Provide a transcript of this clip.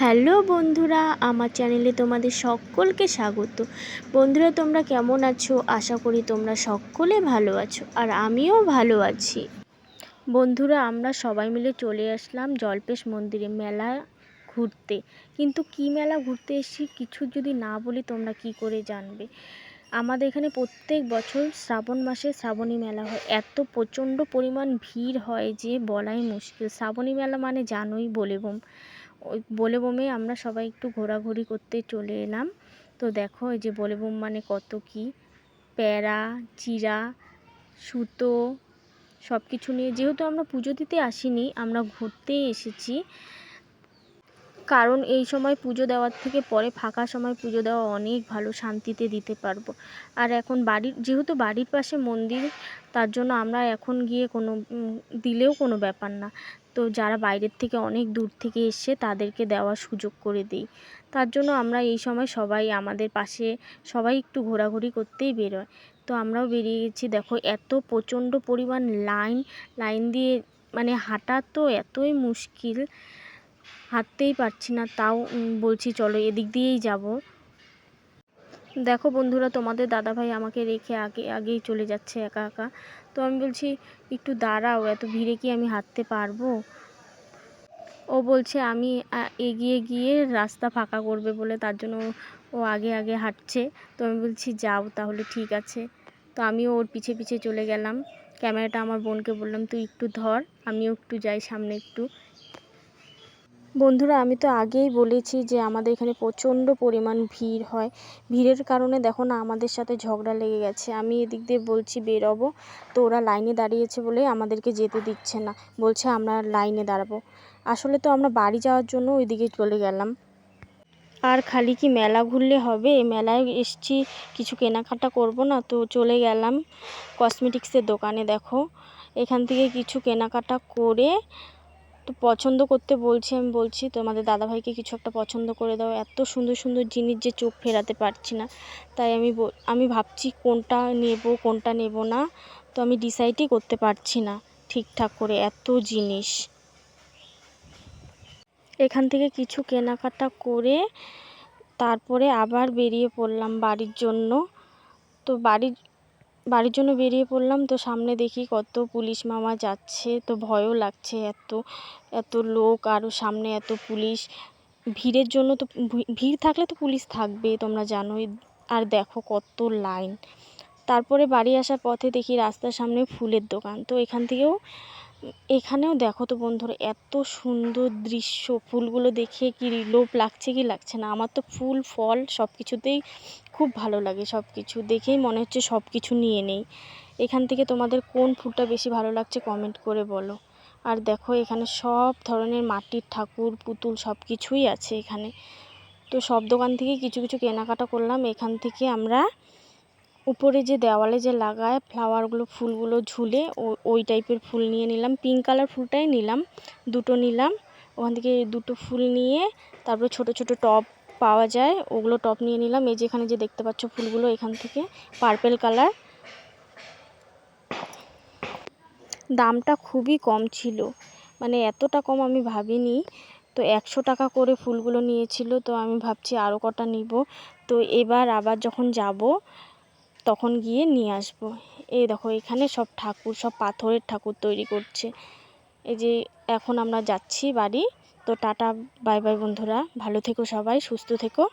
Hello বন্ধুরা, আমার চ্যানেলে তোমাদের সকলকে স্বাগত। বন্ধুরা, তোমরা কেমন আছো? আশা করি তোমরা সকলে ভালো আছো, আর আমিও ভালো আছি। বন্ধুরা, আমরা সবাই মিলে চলে আসলাম জলপেশ মন্দিরে মেলা ঘুরতে। কিন্তু কি মেলা ঘুরতে এসেছি কিছু যদি না বলি তোমরা কি করে জানবে? আমাদের এখানে প্রত্যেক বছর শ্রাবণ মাসে শ্রাবণী মেলা হয়। এত প্রচণ্ড পরিমাণ ভিড় হয় যে বলাই মুশকিল। শ্রাবণী মেলা মানে জানোই, বলে বোম। ওই বলে বোমে আমরা সবাই একটু ঘোরাঘুরি করতে চলে এলাম। তো দেখো এই যে বলে বোম মানে কত কি? প্যারা চিরা সুতো সব কিছু নিয়ে যেহেতু আমরা পুজো দিতে আসিনি, আমরা ঘুরতে এসেছি। কারণ এই সময় পুজো দেওয়ার থেকে পরে ফাঁকা সময় পুজো দেওয়া অনেক ভালো, শান্তিতে দিতে পারব। আর এখন বাড়ির, যেহেতু বাড়ির পাশে মন্দির, তার জন্য আমরা এখন গিয়ে কোনো দিলেও কোনো ব্যাপার না। তো যারা বাইরের থেকে অনেক দূর থেকে এসছে তাদেরকে দেওয়ার সুযোগ করে দিই। তার জন্য আমরা এই সময় সবাই আমাদের পাশে সবাই একটু ঘোরাঘুরি করতেই বেরোয়। তো আমরাও বেরিয়ে গেছি। দেখো এত প্রচণ্ড পরিমাণ লাইন লাইন দিয়ে মানে হাঁটা তো এতই মুশকিল, হাঁটতেই পারছি না। তাও বলছি, চলো এদিক দিয়েই যাব। দেখো বন্ধুরা, তোমাদের দাদাভাই আমাকে রেখে আগে, আগেই চলে যাচ্ছে একা একা। তো আমি বলছি, একটু দাঁড়াও, এত ভিড়ে কি আমি হাঁটতে পারব? ও বলছে, আমি এগিয়ে গিয়ে রাস্তা ফাঁকা করবে বলে, তার জন্য ও আগে আগে হাঁটছে। তো আমি বলছি, যাও তাহলে, ঠিক আছে। তো আমিও ওর পিছে পিছে চলে গেলাম। ক্যামেরাটা আমার বোনকে বললাম, তুই একটু ধর, আমিও একটু যাই সামনে একটু। বন্ধুরা, আমি তো আগেই বলেছি যে আমাদের এখানে প্রচণ্ড পরিমাণ ভিড় হয়। ভিড়ের কারণে দেখো না, আমাদের সাথে ঝগড়া লেগে গেছে। আমি এদিক দিয়ে বলছি, বেরোবো। তো ওরা লাইনে দাঁড়িয়েছে বলে আমাদেরকে যেতে দিচ্ছে না। বলছে, আমরা লাইনে দাঁড়াবো। আসলে তো আমরা বাড়ি যাওয়ার জন্য ওইদিকে চলে গেলাম। আর খালি কি মেলা ঘুরলে হবে? মেলায় এসছি, কিছু কেনাকাটা করব না, তো চলে গেলাম কসমেটিক্সের দোকানে দেখো। এখান থেকে কিছু কেনাকাটা করে তো পছন্দ করতে বলছি আমি বলছি, তোমাদের দাদাভাইকে কিছু একটা পছন্দ করে দাও। এত সুন্দর সুন্দর জিনিস যে চোখ ফেরাতে পারছি না। তাই আমি আমি ভাবছি কোনটা নেব কোনটা নেব না। তো আমি ডিসাইডই করতে পারছি না ঠিকঠাক করে এত জিনিস। এখান থেকে কিছু কেনাকাটা করে তারপরে আবার বেরিয়ে পড়লাম বাড়ির জন্য। তো বাড়ির বাড়ির জন্য বেরিয়ে পড়লাম তো সামনে দেখি কত পুলিশ মামা যাচ্ছে। তো ভয়ও লাগছে এত এত লোক আরও সামনে এত পুলিশ। ভিড়ের জন্য তো ভিড় থাকলে তো পুলিশ থাকবে, তোমরা জানোই। আর দেখো কত লাইন। তারপরে বাড়ি আসার পথে দেখি রাস্তার সামনে ফুলের দোকান। তো এখান থেকেও এখানেও দেখো তো বন্ধুরা, এত সুন্দর দৃশ্য, ফুলগুলো দেখে কি লোভ লাগছে কি লাগছে না। আমার তো ফুল, ফল সব কিছুতেই খুব ভালো লাগে সব কিছু দেখেই মনে হচ্ছে সব কিছু নিয়ে নেই। এখান থেকে তোমাদের কোন ফুলটা বেশি ভালো লাগছে কমেন্ট করে বলো। আর দেখো এখানে সব ধরনের মাটির ঠাকুর, পুতুল সব কিছুই আছে এখানে। তো সব দোকান থেকে কিছু কিছু কেনাকাটা করলাম, এখান থেকে আমরা উপরে যে দেওয়ালে যে লাগায় ফ্লাওয়ারগুলো ফুলগুলো ঝুলে ওই টাইপের ফুল নিয়ে নিলাম। পিঙ্ক কালার ফুলটাই নিলাম, দুটো নিলাম। ওখান থেকে দুটো ফুল নিয়ে তারপরে ছোট ছোট টব পাওয়া যায়, ওগুলো টপ নিয়ে নিলাম। এই যেখানে যে দেখতে পাচ্ছ ফুলগুলো, এখান থেকে পার্পেল কালার দামটা খুবই কম ছিল মানে এতটা কম আমি ভাবিনি। তো একশো টাকা করে ফুলগুলো নিয়েছিল, তো আমি ভাবছি আরও কটা নিব। তো এবার আবার যখন যাব তখন গিয়ে নিয়ে আসব। এই দেখো, এখানে সব ঠাকুর, সব পাথরের ঠাকুর তৈরি করছে। এই যে, এখন আমরা যাচ্ছি বাড়ি। তো টাটা, বাই বাই বন্ধুরা। ভালো থেকো সবাই, সুস্থ থেকো।